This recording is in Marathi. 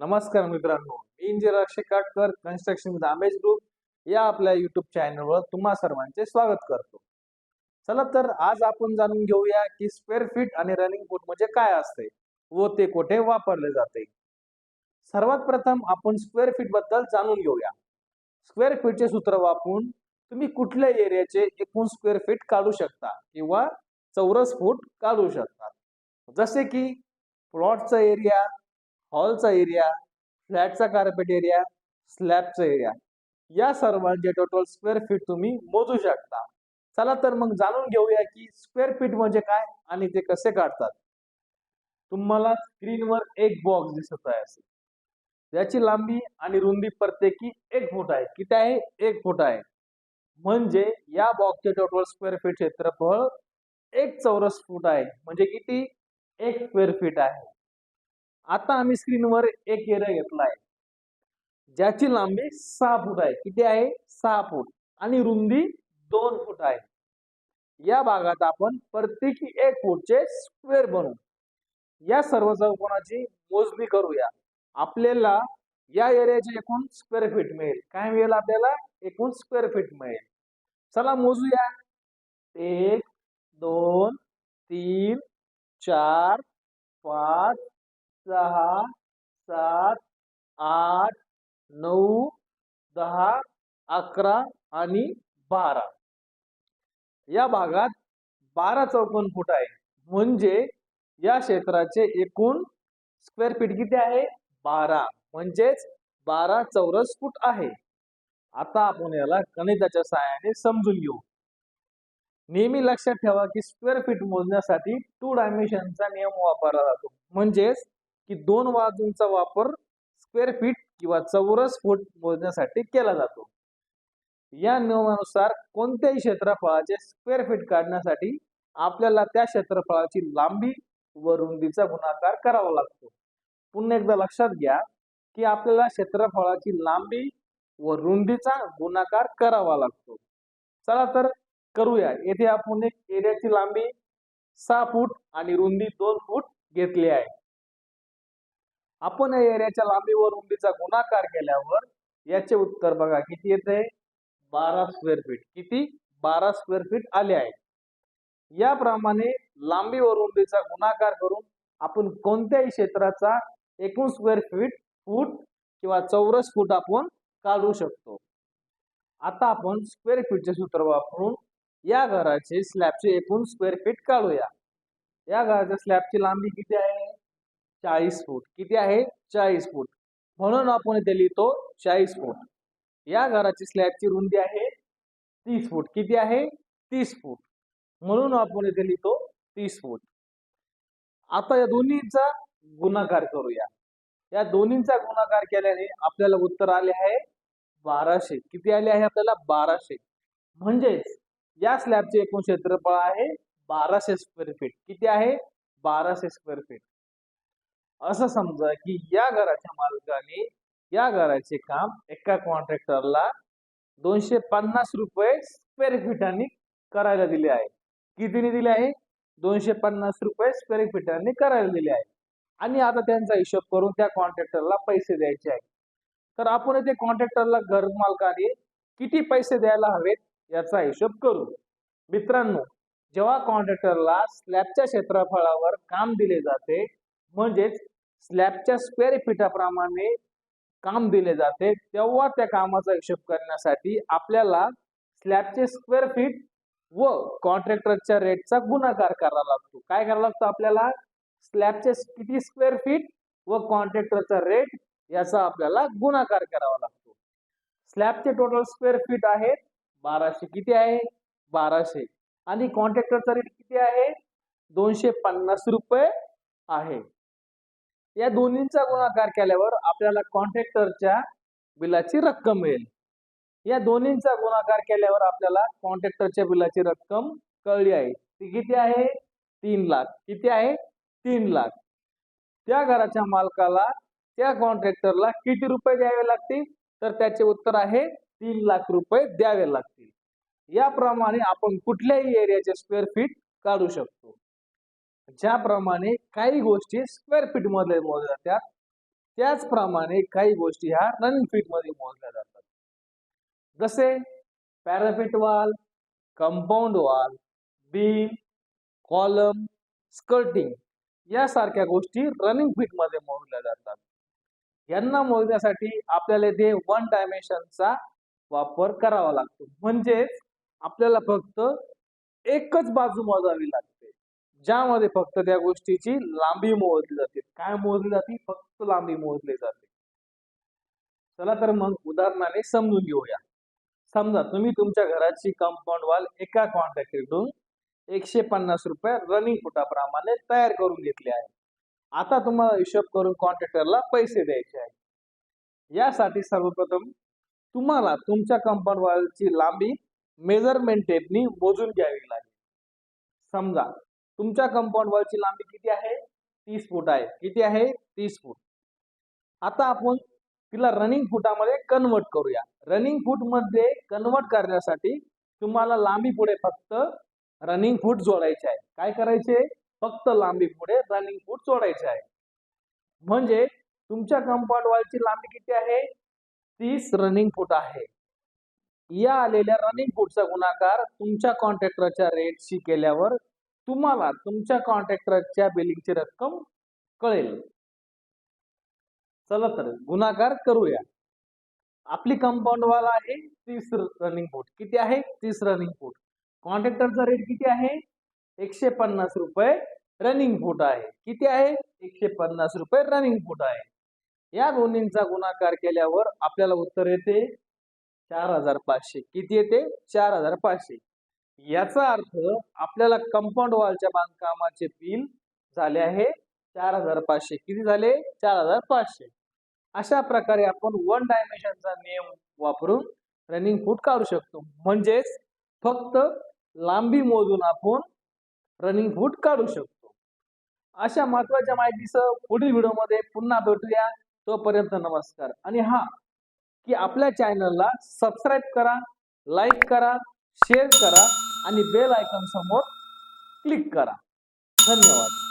नमस्कार मित्रांनो मी engineer Akshay Katkar construction with Amaze group या आपल्या युट्यूब चॅनलवर तुम्हा सर्वांचे स्वागत करतो. चला तर आज आपण जाणून घेऊया की स्क्वेअर फीट आणि रनिंग फूट म्हणजे काय असते व ते कुठे वापरले जाते. सर्वात प्रथम आपण स्क्वेअर फीटबद्दल जाणून घेऊया. स्क्वेअर फीटचे सूत्र वापरून तुम्ही कुठल्या एरियाचे एकूण स्क्वेअर फीट काढू शकता किंवा चौरस फूट काढू शकता. जसे की प्लॉटचा एरिया हॉलचा एरिया फ्लॅटचा कार्पेट एरिया स्लॅबचा एरिया. या सर्वांचे टोटल स्क्वेअर फीट तुम्ही मोजू शकता. चला तर मग जाणून घेऊया की स्क्वेअर फीट म्हणजे काय आणि ते कसे काढतात. तुम्हाला स्क्रीनवर एक बॉक्स दिसत आहे असे. याची लांबी आणि रुंदी प्रत्येकी एक फूट आहे. किती आहे? एक फूट आहे. म्हणजे या बॉक्सचे टोटल स्क्वेअर फीट क्षेत्रफळ एक चौरस फूट आहे. म्हणजे किती? एक स्क्वेअर फीट आहे. आता आम्ही स्क्रीनवर एक एरिया घेतला आहे ज्याची लांबी सहा फूट आहे. किती आहे? सहा फूट. आणि रुंदी दोन फूट आहे. या भागात आपण प्रत्येकी एक फूटचे स्क्वेअर बनवू. या सर्व चौकोनाची मोजणी करूया. आपल्याला या एरियाचे एकूण स्क्वेअर फीट मिळेल. काय मिळेल आपल्याला? एकूण स्क्वेअर फीट मिळेल. चला मोजूया. एक दोन तीन चार पाच सहा सात आठ नऊ दहा अकरा आणि बारा. या भागात बारा चौकोन फूट आहे. म्हणजे या क्षेत्राचे एकूण स्क्वेअर फीट किती आहे? बारा. म्हणजेच बारा चौरस फूट आहे. आता आपण याला गणिताच्या सहाय्याने समजून घेऊ. नेहमी लक्षात ठेवा की स्क्वेअर फीट मोजण्यासाठी टू डायमेन्शनचा नियम वापरला जातो. म्हणजेच की दोन बाजूंचा वापर स्क्वेअर फीट किंवा चौरस फूट मोजण्यासाठी केला जातो. या नियमानुसार कोणत्याही क्षेत्रफळाचे स्क्वेअर फीट काढण्यासाठी आपल्याला त्या क्षेत्रफळाची लांबी व रुंदीचा गुणाकार करावा लागतो. पुन्हा एकदा लक्षात घ्या की आपल्याला क्षेत्रफळाची लांबी व रुंदीचा गुणाकार करावा लागतो. चला तर करूया. येथे आपण एक एरियाची लांबी सहा फूट आणि रुंदी दोन फूट घेतली आहे. आपण या एरियाच्या लांबी रुंदीचा गुणाकार केल्यावर याचे उत्तर बघा किती येते? बारा स्क्वेअर फीट किती? बारा स्क्वेअर फीट आले आहे याप्रमाणे लांबी व रुंदीचा गुणाकार करून आपण कोणत्याही क्षेत्राचा एकूण स्क्वेअर फीट फूट किंवा चौरस फूट आपण काढू शकतो. आता आपण स्क्वेअर फीटचे सूत्र वापरून या घराचे स्लॅबचे एकूण स्क्वेअर फीट काढूया. या घराच्या स्लॅबची लांबी किती आहे? चाळीस फूट. किती आहे? चाळीस फूट. म्हणून आपण इथे लिहितो चाळीस फूट. या घराची स्लॅबची रुंदी आहे तीस फूट. किती आहे? तीस फूट. म्हणून आपण इथे लिहितो तीस फूट. आता या दोन्हीचा गुणाकार करूया. या दोन्हीचा गुणाकार केल्याने आपल्याला उत्तर आले आहे बाराशे. किती आले आहे आपल्याला? बाराशे. म्हणजेच या स्लॅबचे एकूण क्षेत्रफळ आहे बाराशे स्क्वेअर फीट किती आहे? बाराशे स्क्वेअर फीट असं समजा की या घराच्या मालकाने या घराचे काम एका कॉन्ट्रॅक्टरला दोनशे पन्नास रुपये स्क्वेअर फीटाने करायला दिले आहे. कितीने दिले आहे? दोनशे पन्नास रुपये स्क्वेअर फीटाने करायला दिले आहे. आणि आता त्यांचा हिशोब करून त्या कॉन्ट्रॅक्टरला पैसे द्यायचे आहे तर आपण येथे कॉन्ट्रॅक्टरला घर मालकाने किती पैसे द्यायला हवेत याचा हिशोब करू. मित्रांनो जेव्हा कॉन्ट्रॅक्टरला स्लॅबच्या क्षेत्रफळावर काम दिले जाते म्हणजेच स्लॅबच्या स्क्वेअर फीटाप्रमाणे काम दिले जाते तेव्हा त्या कामाचा हिशोब करण्यासाठी आपल्याला स्लॅबचे स्क्वेअर फीट व कॉन्ट्रॅक्टरच्या रेटचा गुणाकार करावा लागतो. काय करावा लागतो आपल्याला? स्लॅबचे किती स्क्वेअर फीट व कॉन्ट्रॅक्टरचा रेट याचा आपल्याला गुणाकार करावा लागतो. स्लॅबचे टोटल स्क्वेअर फीट आहेत बाराशे किती आहे? बाराशे. आणि कॉन्ट्रॅक्टरचा रेट किती आहे? दोनशे पन्नास रुपये आहे. या दोन्हींचा गुणाकार केल्यावर आपल्याला कॉन्ट्रॅक्टरच्या बिलाची रक्कम मिळेल. या दोन्हींचा गुणाकार केल्यावर आपल्याला कॉन्ट्रॅक्टरच्या बिलाची रक्कम कळली आहे. ती किती आहे? तीन लाख. किती आहे? तीन लाख. त्या घराच्या मालकाला त्या कॉन्ट्रॅक्टरला किती रुपये द्यावे लागतील? तर त्याचे उत्तर आहे तीन लाख रुपये द्यावे लागतील. याप्रमाणे आपण कुठल्याही एरियाचे स्क्वेअर फीट काढू शकतो. ज्याप्रमाणे काही गोष्टी स्क्वेअर फीटमध्ये मोजल्या जातात त्याचप्रमाणे काही गोष्टी ह्या रनिंग फीटमध्ये मोजल्या जातात. जसे पॅराफिट वाल compound wall beam column skirting यासारख्या गोष्टी रनिंग फीटमध्ये मोजल्या जातात. यांना मोजण्यासाठी आपल्याला इथे वन डायमेन्शनचा वापर करावा लागतो. म्हणजेच आपल्याला फक्त एकच बाजू मोजावी लागते. ज्यामध्ये फक्त त्या गोष्टीची लांबी मोजली जाते. काय मोजली जाते? फक्त लांबी मोजली जाते. चला तर मग उदाहरणाने समजून घेऊया. समजा तुम्ही तुमच्या घराची कंपाऊंड वॉल एका कॉन्ट्रॅक्टरकडून एकशे पन्नास रुपये रनिंग फुटाप्रमाणे तयार करून घेतले आहे. आता तुम्हाला हिशोब करून कॉन्ट्रॅक्टरला पैसे द्यायचे आहे. यासाठी सर्वप्रथम तुम्हाला तुमच्या कंपाऊंड वॉलची लांबी मेजरमेंट टेपनी मोजून घ्यावी लागेल. समजा तुमच्या कंपाऊंड वॉलची लांबी किती आहे? तीस फूट आहे. किती आहे? तीस फूट. आता आपण तिला रनिंग फुटामध्ये कन्वर्ट करूया. रनिंग फूटमध्ये कन्वर्ट करण्यासाठी तुम्हाला लांबी पुढे फक्त रनिंग फूट जोडायचे आहे. काय करायचे? फक्त लांबी पुढे रनिंग फूट जोडायचे आहे. म्हणजे तुमच्या कंपाऊंड वॉलची लांबी किती आहे? तीस रनिंग फूट आहे. या आलेल्या रनिंग फूटचा गुणाकार तुमच्या कॉन्ट्रॅक्टरच्या रेटशी केल्यावर तुम्हाला तुमच्या कॉन्ट्रॅक्टरच्या बिलिंगची रक्कम कळेल. चला तर गुणाकार करूया. आपली कंपाऊंड वाल आहे तीस रनिंग फूट किती आहे? तीस रनिंग फूट कॉन्ट्रॅक्टरचा रेट किती आहे? एकशे पन्नास रुपये रनिंग फूट आहे. किती आहे? एकशे पन्नास रुपये रनिंग फूट आहे. या दोन्हींचा गुणाकार केल्यावर आपल्याला उत्तर येते चार हजार पाचशे. किती येते? चार हजार पाचशे. याचा अर्थ आपल्याला कंपाऊंड वॉलच्या बांधकामाचे बिल झाले आहे चार हजार पाचशे किती झाले? चार हजार पाचशे अशा प्रकारे आपण वन डायमेन्शनचा नियम वापरून रनिंग फूट काढू शकतो. म्हणजेच फक्त लांबी मोजून आपण रनिंग फूट काढू शकतो. अशा महत्त्वाच्या माहितीसह पुढील व्हिडिओमध्ये पुन्हा भेटूया. तोपर्यंत नमस्कार. आणि हा की आपल्या चॅनलला सबस्क्राईब करा लाईक करा शेअर करा. आणि बेल आयकॉन समोर क्लिक करा. धन्यवाद.